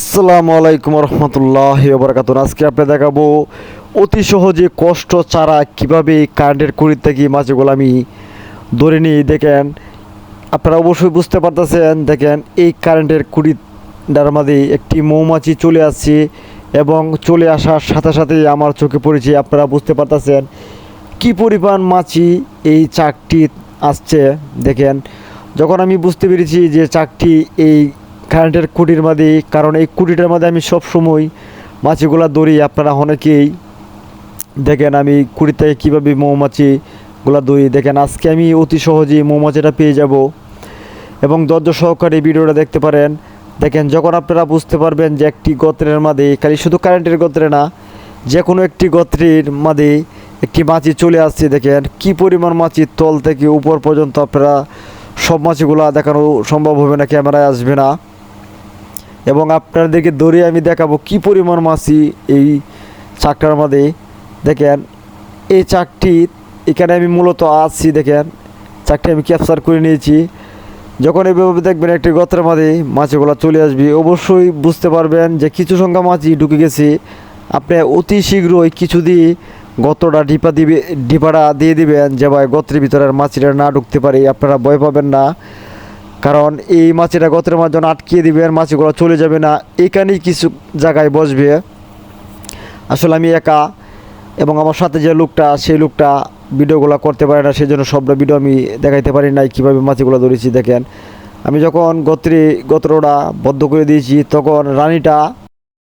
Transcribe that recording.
আসসালামু আলাইকুম রহমতুল্লাহ বরকাত আজকে আপনি দেখাবো অতি সহজে কষ্ট ছাড়া কীভাবে কারেন্টের কুড়ির থেকে মাছগুলো আমি ধরে নিই। দেখেন, আপনারা অবশ্যই বুঝতে পারতেছেন, দেখেন, এই কারেন্টের কুড়িটার মাঝে একটি মৌমাছি চলে আসছে এবং চলে আসার সাথে সাথে আমার চোখে পড়েছে, আপনারা বুঝতে পারতেছেন কি পরিমাণ মাছি এই চাকটি আসছে। দেখেন, যখন আমি বুঝতে পেরেছি যে চাকটি এই কারেন্টের কুটির মধ্যে কারণ এই কুটিটার মধ্যে আমি সব সময় মাছিগুলা ধরি। আপনারা অনেকেই দেখেন আমি কুড়ি থেকে কীভাবে মৌমাছিগুলা ধরি। দেখেন, আজকে আমি অতি সহজেই মৌমাছিটা পেয়ে যাব। এবং ধৈর্য সহকারে ভিডিওটা দেখতে পারেন। দেখেন, যখন আপনারা বুঝতে পারবেন যে একটি গোত্রের মাঝে, খালি শুধু কারেন্টের গোত্রে না যে কোনো একটি গোত্রের মাঝে একটি মাছি চলে আসছে। দেখেন, কি পরিমাণ মাছি তল থেকে উপর পর্যন্ত আপনারা সব মাছিগুলো দেখানো সম্ভব হবে না, ক্যামেরায় আসবে না। এবং আপনাদেরকে ধরে আমি দেখাবো কি পরিমাণ মাছি এই চাকটার মধ্যে দেখেন, এই চাকটি এখানে আমি মূলত আসছি দেখেন। চাকটি আমি ক্যাপচার করে নিয়েছি। যখন এইভাবে দেখবেন একটি গত্রের মধ্যে মাছগুলো চলে আসবে, অবশ্যই বুঝতে পারবেন যে কিছু সংখ্যা মাছই ঢুকে গেছে। আপনি অতি শীঘ্রই কিছু দিয়ে গতটা ডিপা দিবে, ডিপাটা দিয়ে দিবেন যে ভাই গত্রের ভিতরে আর মাছিটা না ঢুকতে পারে, আপনারা ভয় পাবেন না। কারণ এই মাছিটা গত্রের মাধ্যমে আটকিয়ে আর মাছিগুলো চলে যাবে না। এখানেই কিছু জায়গায় বসবে। আসলে আমি একা এবং আমার সাথে যে লোকটা, সেই লোকটা ভিডিওগুলো করতে পারে না সেই জন্য সবটা ভিডিও আমি দেখাইতে পারি নাই, কীভাবে মাছিগুলো ধরেছি দেখেন। আমি যখন গোত্রে গোত্রটা বদ্ধ করে দিয়েছি, তখন রানীটা